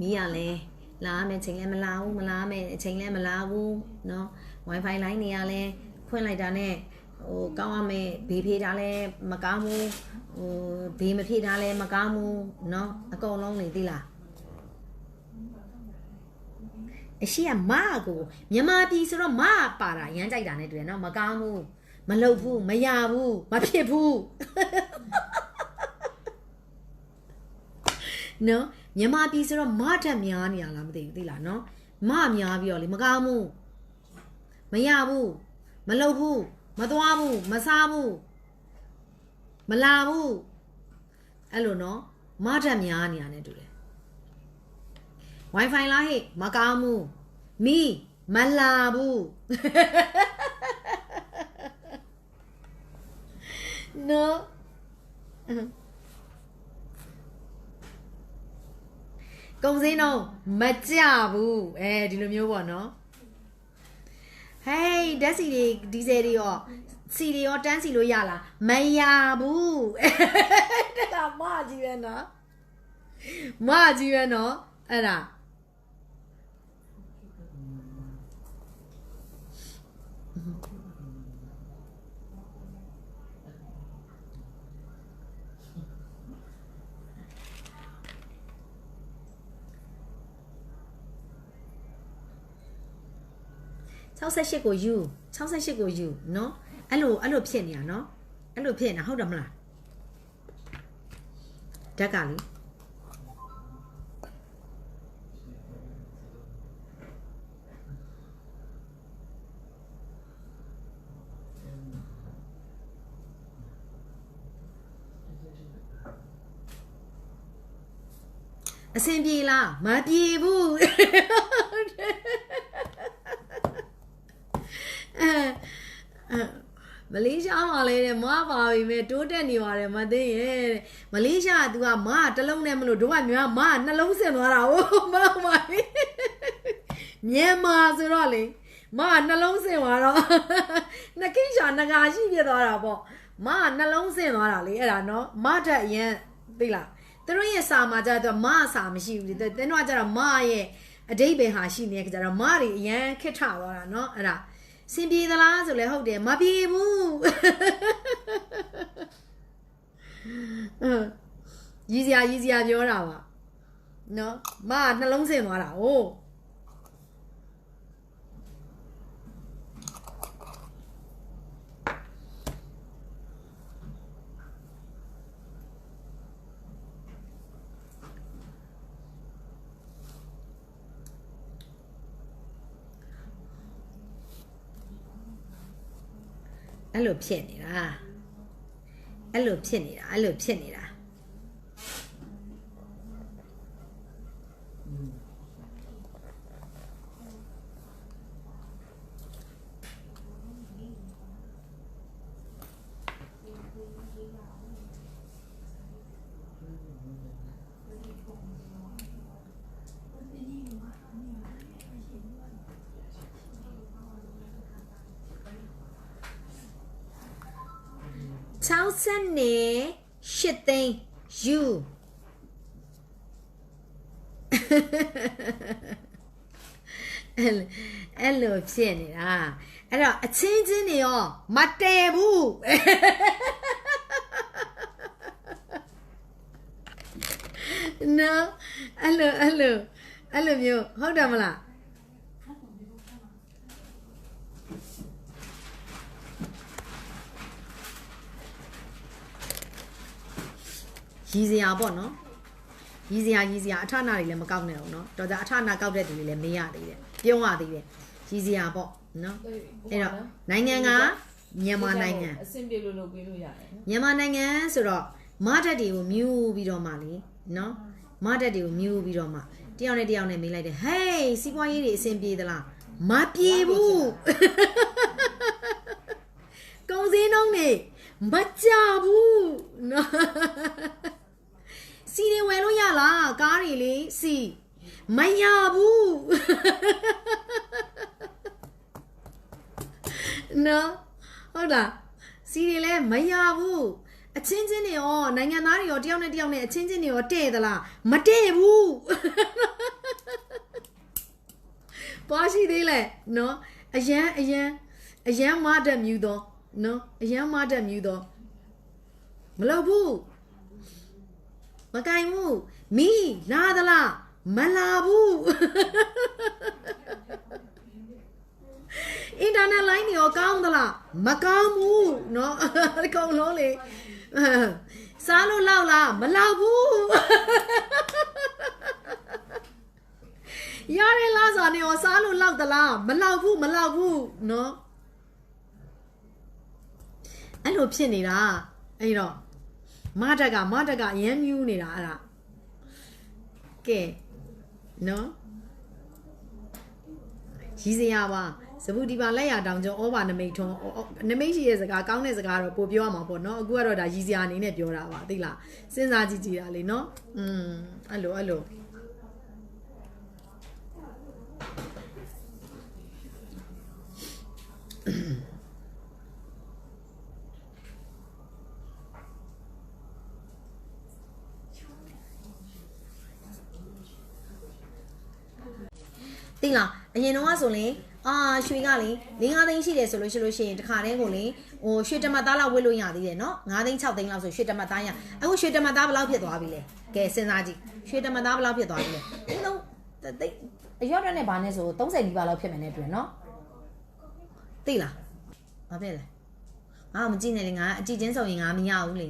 မီးရလဲလာရမယ်ချိန်လည်းမလာဘူးမလာမယ်အချိန်လည်းမလာဘူးเนาะ wifi line တွေကလည်းဖွင့်လိုက်တာနဲ့ဟိုကောင်းရမယ်ဘေးဖေးတာလည်းမကောင်းဘူးဟိုဘေးမဖြေတာလည်းမကောင်းဘူးเนาะအကုန်လုံးနေသိလားအရှိကမကိုမြန်မာပြည်ဆိုတော့မပါတာရမ်းကြိုက်တာနဲ့တွေ့ရနော်မကောင်းဘူးမလုပ်ဘူးမရဘူးမဖြစ်ဘူး နော် မြန်မာပြည်ဆိုတော့မထက်များနေရလားမသိဘူးသိလားနော်မများပြီးတော့လေမကောင်းဘူးမရဘူးမလုပ်ဘူးမသွားဘူးမစားဘူးမလာဘူးအဲ့လိုနော်မထက်များနေရတဲ့တူတယ် wifi လားဟဲ့မကောင်းဘူးမီမလာဘူးနော် ကုံစင်းတော့မကြဘူးအဲဒီလိုမျိုးပေါ့နော်ဟေးဓာတ်စီတွေဒီဇယ်တွေရောစီတွေရောတန်းစီလို့ရလားမရဘူးတဲ့ကမကြီးပဲနော်မကြီးပဲနော်အဲ့ဒါ 68ကိုယူ68ကိုယူနော်အဲ့လိုအဲ့လိုဖြစ်နေတာနော်အဲ့လိုဖြစ်နေတာဟုတ်တယ်မလားဓာတ်ကလေအဆင်ပြေလားမပြေဘူး အဲ မလေးရှားမှာလဲတဲ့မပါပြီမဲ့တိုးတက်နေပါတယ်မသိရဲ့တဲ့မလေးရှားက तू ကမတစ်လုံးနဲ့မလို့တို့ကများမနှလုံးစင်သွားတာဟုတ်မဟုတ်ပါဘူးမြန်မာဆိုတော့လေမနှလုံးစင်သွားတော့နှကိရှာနဂါရှိပြသွားတာပေါ့မနှလုံးစင်သွားတာလေအဲ့ဒါနော်မထက်အရင်သိလားသူတို့ရဲ့စာမှာကျတော့မစာမရှိဘူးလေတင်းတော့ကျတော့မရဲ့အတိတ်ပဲဟာရှိနေတဲ့ကြတော့မတွေအရင်ခစ်ထသွားတာနော်အဲ့ဒါ စင်ပြေသလားဆိုလဲဟုတ်တယ်မပြေဘူးအင်းရီစရာရီစရာပြောတာပါနော်မကနှလုံးစင်သွားတာဟို အဲ့လိုဖြစ်နေတာအဲ့လိုဖြစ်နေတာအဲ့လိုဖြစ်နေတာ 60နဲ့8သိန်းယူအဲ့လိုအဲ့လိုဖြစ်နေတာအဲ့တော့အချင်းချင်းတွေရောမတည်ဘူးနော်အဲ့လိုအဲ့လိုအဲ့လိုမျိုးဟုတ်တယ်မလား ရည်စရာပေါ့နော်ရည်စရာရည်စရာအထနာတွေလည်းမကောက်နဲ့အောင်နော်တော်ကြအထနာကောက်တဲ့သူတွေလည်းမေးရသေးတယ်ပြုံးရသေးတယ်ရည်စရာပေါ့နော်အဲ့တော့နိုင်ငံကမြန်မာနိုင်ငံအဆင်ပြေလို့လုပ်ပေးလို့ရတယ်နော်မြန်မာနိုင်ငံဆိုတော့မတ်တက်တွေကိုမြူပြီးတော့မှလေနော်မတ်တက်တွေကိုမြူပြီးတော့မှတယောက်နဲ့တယောက်နဲ့မေးလိုက်တယ်ဟေးစီးပွားရေးတွေအဆင်ပြေသလားမပြေဘူးကုံစင်းနှုံးနေမကြဘူးနော် စီတွေဝယ်လို့ရလားကားတွေလေစီမရဘူးနော်ဟုတ်လားစီတွေလည်းမရဘူးအချင်းချင်းတွေရောနိုင်ငံသားတွေရောတယောက်နဲ့တယောက်နဲ့အချင်းချင်းတွေရောတဲ့သလားမတဲ့ဘူးပွားရှိသေးလဲနော်အရန်အရန်အရန်မတတ်မြူသောနော်အရန်မတတ်မြူသောမလုပ်ဘူး မကင်ဘူးမီလာသလားမလာဘူးအင်တာနက်လိုင်းနေရောကောင်းသလားမကောင်းဘူးเนาะအကုန်လုံးလေစားလို့လောက်လားမလောက်ဘူးရရလားစာနေရောစားလို့လောက်သလားမလောက်ဘူးမလောက်ဘူးเนาะအဲ့လိုဖြစ်နေတာအဲ့တော့ မတက်ကမတက်ကအရန်မြူးနေတာအဲ့ဒါကဲနော်ကြီးစရာပါစပုဒီပါလက်ရတောင်ကျော်ဩဘာနမိတ်ထွန်းနမိတ်ရှိရဲ့စကားကောင်းတဲ့စကားတော့ပို့ပြောရမှာပေါ့နော်အခုကတော့ဒါကြီးစရာအနေနဲ့ပြောတာပါသိလားစဉ်းစားကြည့်ကြည့်တာလေနော်อืมအဲ့လိုအဲ့လို သိလားအရင်တော့ကဆိုရင်အာရွှေကလေ၄၅သိန်းရှိတယ်ဆိုလို့ရှိလို့ရှိရင်တခါတည်းကိုလေဟိုရွှေတမတ်သားလောက်ဝစ်လို့ရသေးတယ်နော်၅သိန်း6သိန်းလောက်ဆိုရွှေတမတ်သားရအခုရွှေတမတ်သားဘယ်လောက်ဖြစ်သွားပြီလဲကဲစဉ်းစားကြည့်ရွှေတမတ်သားဘယ်လောက်ဖြစ်သွားပြီလဲဒီတော့တိတ်အရော့တက်နဲ့ဘာနဲ့ဆို30နီးပါးလောက်ဖြစ်မယ်နဲ့တွေ့နော်သိလားဘာဖြစ်လဲငါမကြည့်နဲ့လေငါအကြည့်ချင်းဆိုရင်ငါမရဘူးလေ